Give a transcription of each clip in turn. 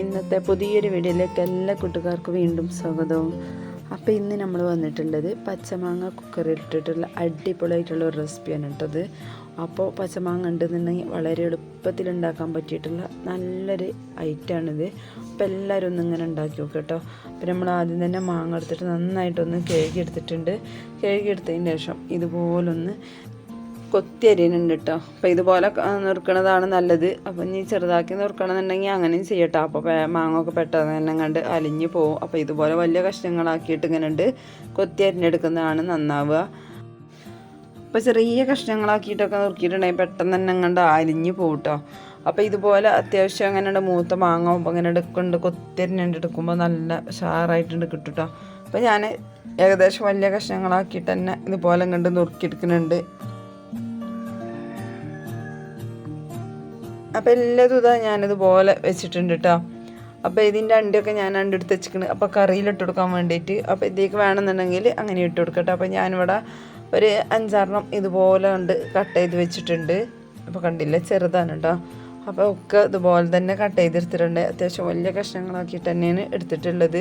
ഇന്നത്തെ പുതിയൊരു വീഡിയോയിലേക്ക് എല്ലാ കൂട്ടുകാർക്കും വീണ്ടും സ്വാഗതവും അപ്പോൾ ഇന്ന് നമ്മൾ വന്നിട്ടുള്ളത് പച്ചമാങ്ങ കുക്കറിൽ ഇട്ടിട്ടുള്ള അടിപൊളിയായിട്ടുള്ള ഒരു റെസിപ്പിയാണ് കേട്ടത് അപ്പോൾ പച്ചമാങ്ങ ഉണ്ടെന്നുണ്ടെങ്കിൽ വളരെ എളുപ്പത്തിൽ ഉണ്ടാക്കാൻ പറ്റിയിട്ടുള്ള നല്ലൊരു ഐറ്റമാണിത് അപ്പോൾ എല്ലാവരും ഒന്ന് ഇങ്ങനെ ഉണ്ടാക്കി നോക്കുക കേട്ടോ അപ്പോൾ നമ്മൾ ആദ്യം തന്നെ മാങ്ങ എടുത്തിട്ട് നന്നായിട്ടൊന്ന് കഴുകി എടുത്തിട്ടുണ്ട്. കഴുകി എടുത്തതിന് ശേഷം ഇതുപോലൊന്ന് കൊത്തി അരിയുന്നുണ്ട് കേട്ടോ അപ്പോൾ ഇതുപോലെ നുറുക്കണതാണ് നല്ലത്. അപ്പം ഇനി ചെറുതാക്കി നുറുക്കണമെന്നുണ്ടെങ്കിൽ അങ്ങനെയും ചെയ്യട്ടോ. അപ്പോൾ മാങ്ങൊക്കെ പെട്ടെന്ന് തന്നെ കണ്ട് അലിഞ്ഞു പോകും അപ്പോൾ ഇതുപോലെ വലിയ കഷ്ണങ്ങളാക്കിയിട്ട് ഇങ്ങനെ ഉണ്ട് കൊത്തി അരിഞ്ഞെടുക്കുന്നതാണ് നന്നാവുക. അപ്പോൾ ചെറിയ കഷ്ണങ്ങളാക്കിയിട്ടൊക്കെ നുറുക്കിയിട്ടുണ്ടെങ്കിൽ പെട്ടെന്ന് തന്നെ കണ്ട് അലിഞ്ഞു പോകും കേട്ടോ അപ്പോൾ ഇതുപോലെ അത്യാവശ്യം അങ്ങനെ മൂത്ത മാങ്ങ അങ്ങനെ എടുക്കുന്നുണ്ട് കൊത്തിരിഞ്ഞുണ്ട് എടുക്കുമ്പോൾ നല്ല ഷാറായിട്ടുണ്ട് കിട്ടും കേട്ടോ അപ്പോൾ ഞാൻ ഏകദേശം വലിയ കഷ്ണങ്ങളാക്കിയിട്ട് തന്നെ ഇതുപോലെ കണ്ട് നുറുക്കിയെടുക്കുന്നുണ്ട്. അപ്പോൾ എല്ലാതും ഇതാ ഞാനിതുപോലെ വെച്ചിട്ടുണ്ട് കേട്ടോ അപ്പോൾ ഇതിന്റെ അണ്ടിയൊക്കെ ഞാൻ അണ്ടെടുത്ത് വെച്ചിരിക്കുന്നത് അപ്പോൾ കറിയിലിട്ട് കൊടുക്കാൻ വേണ്ടിയിട്ട്. അപ്പോൾ ഇതിലേക്ക് വേണമെന്നുണ്ടെങ്കിൽ അങ്ങനെ ഇട്ട് കൊടുക്കട്ടെ. അപ്പോൾ ഞാനിവിടെ ഒരു അഞ്ചാറെണ്ണം ഇതുപോലെ ഉണ്ട് കട്ട് ചെയ്ത് വെച്ചിട്ടുണ്ട്. അപ്പോൾ കണ്ടില്ല? ചെറുതാണ് കേട്ടോ അപ്പോൾ ഒക്കെ ഇതുപോലെ തന്നെ കട്ട് ചെയ്തെടുത്തിട്ടുണ്ട് അത്യാവശ്യം വലിയ കഷ്ണങ്ങളാക്കിയിട്ട് തന്നെയാണ് എടുത്തിട്ടുള്ളത്.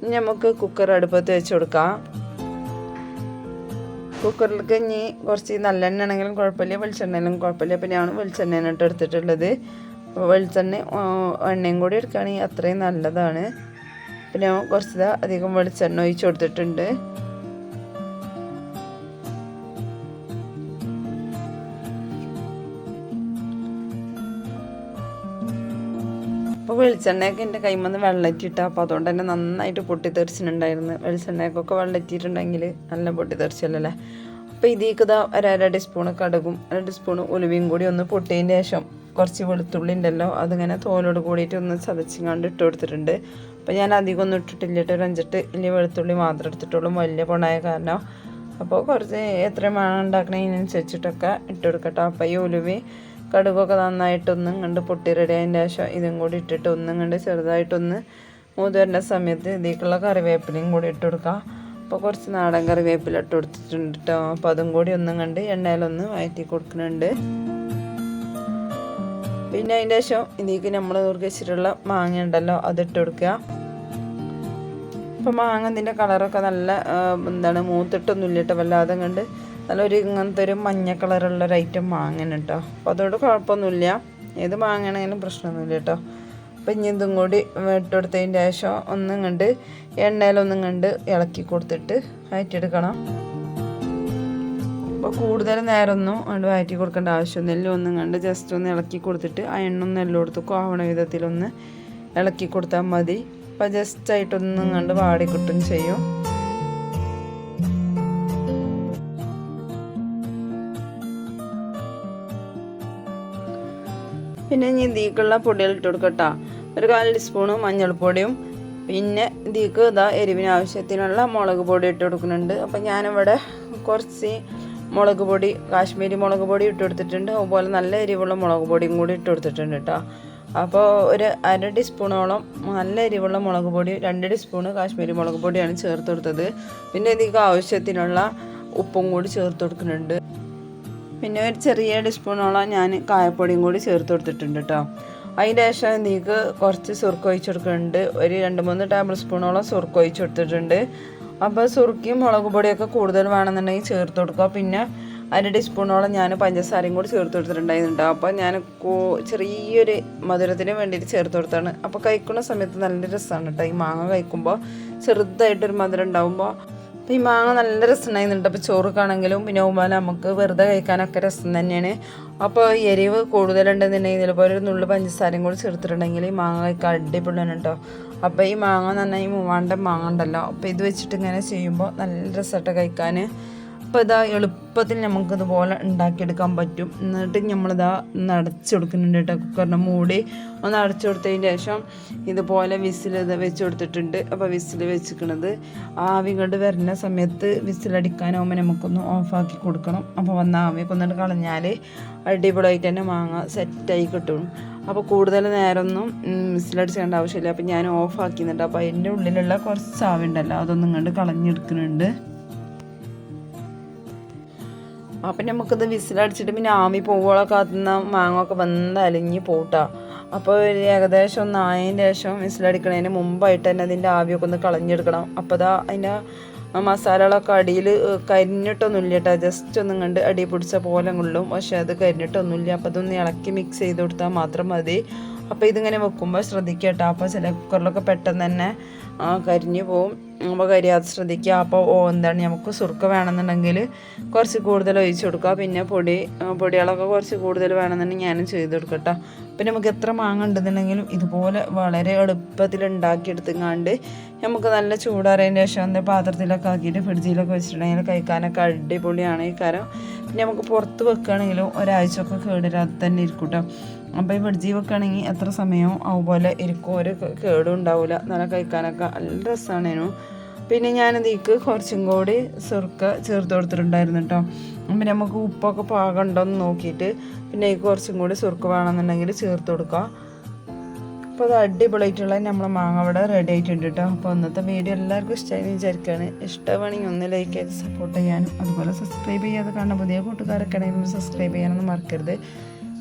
ഇനി നമുക്ക് കുക്കർ അടുപ്പത്ത് വെച്ച് കൊടുക്കാം. കുക്കറിലേക്ക് ഇനി കുറച്ച് നല്ലെണ്ണ ആണെങ്കിലും കുഴപ്പമില്ല വെളിച്ചെണ്ണയിലും കുഴപ്പമില്ല. അപ്പോൾ ഞാൻ വെളിച്ചെണ്ണയാണ് ഇട്ട് എടുത്തിട്ടുള്ളത്. അപ്പോൾ വെളിച്ചെണ്ണ എണ്ണയും കൂടി എടുക്കുകയാണെങ്കിൽ അത്രയും നല്ലതാണ്. പിന്നെ കുറച്ച് അധികം വെളിച്ചെണ്ണ ഒഴിച്ച് കൊടുത്തിട്ടുണ്ട്. അപ്പോൾ വെളിച്ചെണ്ണയൊക്കെ എന്റെ കൈമന്ന് വെള്ളറ്റിട്ട അപ്പോൾ അതുകൊണ്ട് തന്നെ നന്നായിട്ട് പൊട്ടിത്തെറിച്ചിട്ടുണ്ടായിരുന്നു. വെളിച്ചെണ്ണയൊക്കെ വെള്ളറ്റിയിട്ടുണ്ടെങ്കിൽ നല്ല പൊട്ടിത്തെറിച്ചല്ലേ അപ്പോൾ ഇതിലേക്ക് ഇതാ ഒരര അര ടീസ്പൂണ് കടുകും അര ടീസ്പൂൺ ഉലുവയും കൂടി ഒന്ന് പൊട്ടിയതിന് ശേഷം കുറച്ച് വെളുത്തുള്ളി ഉണ്ടല്ലോ അതിങ്ങനെ തോലോട് കൂടിയിട്ട് ഒന്ന് ചതച്ചിങ്ങാണ്ട് ഇട്ട് കൊടുത്തിട്ടുണ്ട്. അപ്പോൾ ഞാൻ അധികം ഒന്നും ഇട്ടിട്ടില്ല ഒരു അഞ്ചെട്ട് വലിയ വെളുത്തുള്ളി മാത്രം എടുത്തിട്ടുള്ളൂ വലിയ പൊണായ കാരണം. അപ്പോൾ കുറച്ച് എത്ര വേണം ഉണ്ടാക്കണതിനനുസരിച്ചിട്ടൊക്കെ ഇട്ട് കൊടുക്കട്ടോ. അപ്പോൾ ഈ ഉലുവി കടുകൊക്കെ നന്നായിട്ടൊന്ന് കണ്ട് പൊട്ടി റെഡി അതിന്റെ ശേഷം ഇതും കൂടി ഇട്ടിട്ട് ഒന്നും കണ്ട് ചെറുതായിട്ടൊന്ന് വരുന്ന സമയത്ത് ഇതിലേക്കുള്ള കറിവേപ്പിലയും കൂടി ഇട്ട് കൊടുക്കുക അപ്പോൾ കുറച്ച് നാടൻ കറിവേപ്പില ഇട്ട് കൊടുത്തിട്ടുണ്ട് കേട്ടോ അപ്പോൾ അതും കൂടി ഒന്നും കണ്ട് എണ്ണയിലൊന്ന് വയറ്റി കൊടുക്കുന്നുണ്ട്. പിന്നെ അതിന്റെ ശേഷം ഇതിലേക്ക് നമ്മൾ വെച്ചിട്ടുള്ള മാങ്ങ ഉണ്ടല്ലോ അതിട്ട് കൊടുക്കുക അപ്പോൾ മാങ്ങ ഇതിന്റെ കളറൊക്കെ നല്ല എന്താണ് മൂത്തിട്ടൊന്നും ഇല്ലിട്ട് വല്ലാതെ കണ്ട് നല്ലൊരു ഇങ്ങനത്തെ ഒരു മഞ്ഞ കളറുള്ള ഒരു ഐറ്റം വാങ്ങണം കേട്ടോ അപ്പോൾ അതോട് കുഴപ്പമൊന്നുമില്ല ഏത് വാങ്ങണമെങ്കിലും പ്രശ്നമൊന്നുമില്ല കേട്ടോ അപ്പം ഇനി ഇതും കൂടി ഇട്ട് കൊടുത്തതിന്റെ ശേഷം ഒന്നും കണ്ട് എണ്ണയിലൊന്നും കണ്ട് ഇളക്കി കൊടുത്തിട്ട് വയറ്റിയെടുക്കണം. അപ്പോൾ കൂടുതൽ നേരമൊന്നും അങ്ങോട്ട് വയറ്റി കൊടുക്കേണ്ട ആവശ്യമൊന്നുമില്ല. ഒന്നും കണ്ട് ജസ്റ്റ് ഒന്ന് ഇളക്കി കൊടുത്തിട്ട് ആ എണ്ണ ഒന്ന് എല്ലായിടത്തും ആവണ വിധത്തിലൊന്ന് ഇളക്കി കൊടുത്താൽ മതി. അപ്പോൾ ജസ്റ്റ് ആയിട്ടൊന്നും കണ്ട് വാടി കിട്ടും ചെയ്യും. പിന്നെ ഇനി ദീക്കുള്ള പൊടികൾ ഇട്ട് കൊടുക്കട്ടോ. ഒരു കാൽ ടീസ്പൂണ് മഞ്ഞൾപ്പൊടിയും പിന്നെ ദീക്ക് ഇതാ എരിവിന് ആവശ്യത്തിനുള്ള മുളക് പൊടി ഇട്ട് കൊടുക്കുന്നുണ്ട്. അപ്പം ഞാനിവിടെ കുറച്ച് മുളക് പൊടി കാശ്മീരി മുളക് പൊടി ഇട്ട് കൊടുത്തിട്ടുണ്ട്. അതുപോലെ നല്ല എരിവുള്ള മുളക് പൊടിയും കൂടി ഇട്ട് കൊടുത്തിട്ടുണ്ട് കേട്ടോ അപ്പോൾ ഒരു അര ടീസ്പൂണോളം നല്ല എരിവുള്ള മുളക് പൊടി രണ്ട് ടീസ്പൂണ് കാശ്മീരി മുളക് പൊടിയാണ് ചേർത്ത് കൊടുത്തത്. പിന്നെ ഇതിക്ക് ആവശ്യത്തിനുള്ള ഉപ്പും കൂടി ചേർത്ത് കൊടുക്കുന്നുണ്ട്. പിന്നെ ഒരു ചെറിയ ടീസ്പൂണോളം ഞാൻ കായപ്പൊടിയും കൂടി ചേർത്ത് കൊടുത്തിട്ടുണ്ട് കേട്ടോ അതിന്റെ ശേഷം ഇതിലേക്ക് കുറച്ച് സുറുക്ക് ഒഴിച്ച് കൊടുക്കുന്നുണ്ട്. ഒരു രണ്ട് മൂന്ന് ടേബിൾ സ്പൂണോളം സുറുക്ക് ഒഴിച്ച് കൊടുത്തിട്ടുണ്ട്. അപ്പോൾ സുറുക്കിയും മുളക് പൊടിയൊക്കെ കൂടുതൽ വേണമെന്നുണ്ടെങ്കിൽ ചേർത്ത് കൊടുക്കുക. പിന്നെ അര ടീസ്പൂണോളം ഞാൻ പഞ്ചസാരയും കൂടി ചേർത്ത് കൊടുത്തിട്ടുണ്ടായിരുന്നുണ്ട് അപ്പോൾ ഞാൻ ചെറിയൊരു മധുരത്തിന് വേണ്ടിയിട്ട് ചേർത്ത് കൊടുത്താണ്. അപ്പോൾ കഴിക്കുന്ന സമയത്ത് നല്ല രസമാണ് കേട്ടോ ഈ മാങ്ങ കഴിക്കുമ്പോൾ ചെറുതായിട്ടൊരു മധുരം ഉണ്ടാകുമ്പോൾ അപ്പോൾ ഈ മാങ്ങ നല്ല രസമുണ്ടായിരുന്നുണ്ട്. അപ്പോൾ ചോറുക്കാണെങ്കിലും പിന്നെ ഉമ്മാല നമുക്ക് വെറുതെ കഴിക്കാനൊക്കെ രസം തന്നെയാണ്. അപ്പോൾ എരിവ് കൂടുതലുണ്ടെന്നുണ്ടെങ്കിൽ ഇതിലിപ്പോൾ ഒരു നുള്ളു പഞ്ചസാരയും കൂടി ചേർത്തിട്ടുണ്ടെങ്കിൽ ഈ മാങ്ങ കഴിക്കാൻ അടിപൊളിയാണ് കേട്ടോ. അപ്പോൾ ഈ മാങ്ങ എന്ന് പറഞ്ഞാൽ ഈ മൂവാണ്ട മാങ്ങ ഉണ്ടല്ലോ. അപ്പോൾ ഇത് വെച്ചിട്ട് ഇങ്ങനെ ചെയ്യുമ്പോൾ നല്ല രസമായിട്ട് കഴിക്കാൻ. അപ്പോൾ ഇതാ എളുപ്പത്തിൽ നമുക്കിതുപോലെ ഉണ്ടാക്കിയെടുക്കാൻ പറ്റും. എന്നിട്ട് നമ്മളിതാ ഒന്ന് അടച്ചു കൊടുക്കുന്നുണ്ട് കേട്ടോ കുക്കറിന്റെ മൂടി. ഒന്ന് അടച്ചു കൊടുത്തതിന് ശേഷം ഇതുപോലെ വിസിൽ വെച്ച് കൊടുത്തിട്ടുണ്ട്. അപ്പോൾ വിസിൽ വെച്ചിരിക്കണത് ആവി കൊണ്ട് വരുന്ന സമയത്ത് വിസിലടിക്കാനാവുമ്പോൾ നമുക്കൊന്ന് ഓഫാക്കി കൊടുക്കണം. അപ്പോൾ വന്ന ആവിയൊക്കെ ഒന്നിട്ട് കളഞ്ഞാൽ അടിപൊളിയായിട്ട് തന്നെ മാങ്ങ സെറ്റായി കിട്ടും. അപ്പോൾ കൂടുതൽ നേരമൊന്നും വിസിലടിച്ചേണ്ട ആവശ്യമില്ല. അപ്പോൾ ഞാൻ ഓഫാക്കിയിട്ടുണ്ട്. അപ്പോൾ അതിന്റെ ഉള്ളിലുള്ള കുറച്ച് ആവി ഉണ്ടല്ലോ അതൊന്നും കണ്ട് കളഞ്ഞെടുക്കുന്നുണ്ട്. അപ്പം നമുക്കിത് വിസിലടിച്ചിട്ട് പിന്നെ ആമി പോവോളം കാത്തുന്ന മാങ്ങ ഒക്കെ വന്ന് അലിഞ്ഞ് പോട്ടാ അപ്പോൾ ഏകദേശം ഒന്ന് ആയതിന് ശേഷം വിസിലടിക്കണതിന് മുമ്പായിട്ട് തന്നെ അതിന്റെ ആവിയൊക്കെ ഒന്ന് കളഞ്ഞെടുക്കണം. അപ്പോൾ അതാ അതിന്റെ മസാലകളൊക്കെ അടിയിൽ കരിഞ്ഞിട്ടൊന്നുമില്ല കേട്ടോ ജസ്റ്റ് ഒന്നും കണ്ട് അടി പിടിച്ച പോലെ കൊള്ളും പക്ഷേ അത് കരിഞ്ഞിട്ടൊന്നുമില്ല. അപ്പോൾ അതൊന്ന് ഇളക്കി മിക്സ് ചെയ്ത് കൊടുത്താൽ മാത്രം മതി. അപ്പോൾ ഇതിങ്ങനെ വെക്കുമ്പോൾ ശ്രദ്ധിക്കട്ടോ കേട്ടോ. അപ്പോൾ ചില കുക്കറിലൊക്കെ പെട്ടെന്ന് തന്നെ കരിഞ്ഞു പോവും. അപ്പോൾ കരിയാതെ ശ്രദ്ധിക്കുക അപ്പോൾ ഓ എന്താണ് നമുക്ക് സുർക്ക വേണമെന്നുണ്ടെങ്കിൽ കുറച്ച് കൂടുതൽ ഒഴിച്ചു കൊടുക്കുക പിന്നെ പൊടി പൊടികളൊക്കെ കുറച്ച് കൂടുതൽ വേണമെന്നുണ്ടെങ്കിൽ ഞാനും ചെയ്ത് കൊടുക്കട്ടോ പിന്നെ നമുക്ക് എത്ര മാങ്ങ ഉണ്ടെന്നുണ്ടെങ്കിലും ഇതുപോലെ വളരെ എളുപ്പത്തിൽ ഉണ്ടാക്കിയെടുത്തുങ്ങാണ്ട് നമുക്ക് നല്ല ചൂടാറിയതിന് ശേഷം എന്താ പാത്രത്തിലൊക്കെ ആക്കിയിട്ട് ഫ്രിഡ്ജിലൊക്കെ വെച്ചിട്ടുണ്ടെങ്കിൽ കഴിക്കാനൊക്കെ അടിപൊളിയാണ് ഈ കാരം. പിന്നെ നമുക്ക് പുറത്ത് വെക്കുകയാണെങ്കിലും ഒരാഴ്ചയൊക്കെ കേടിരാതെ തന്നെ ഇരിക്കും കേട്ടോ. അപ്പോൾ ഈ വെക്കുകയാണെങ്കിൽ എത്ര സമയവും അതുപോലെ ഇരിക്കും ഒരു കേടും ഉണ്ടാവില്ല നല്ല കഴിക്കാനൊക്കെ നല്ല രസമാണേനു പിന്നെ ഞാൻ ഇതിക്ക് കുറച്ചും കൂടി സുർക്ക ചേർത്ത് കൊടുത്തിട്ടുണ്ടായിരുന്നു കേട്ടോ അപ്പം നമുക്ക് ഉപ്പൊക്കെ പാകമുണ്ടോ എന്ന് നോക്കിയിട്ട് പിന്നെ ഈ കുറച്ചും കൂടി സുർക്ക വേണമെന്നുണ്ടെങ്കിൽ ചേർത്ത് കൊടുക്കുക അപ്പോൾ അത് അടിപൊളിയായിട്ടുള്ള നമ്മളെ മാങ്ങ അവിടെ റെഡി ആയിട്ടുണ്ട് കേട്ടോ അപ്പോൾ ഇന്നത്തെ വീഡിയോ എല്ലാവർക്കും ഇഷ്ടമായി വിചാരിക്കുകയാണ് ഇഷ്ടമാണെങ്കിൽ ഒന്ന് ലൈക്ക് ചെയ്ത് സപ്പോർട്ട് ചെയ്യാനും. അതുപോലെ സബ്സ്ക്രൈബ് ചെയ്യാതെ കാണുന്ന പുതിയ കൂട്ടുകാരൊക്കെ ആണെങ്കിലും സബ്സ്ക്രൈബ് ചെയ്യാനൊന്നും മറക്കരുത്.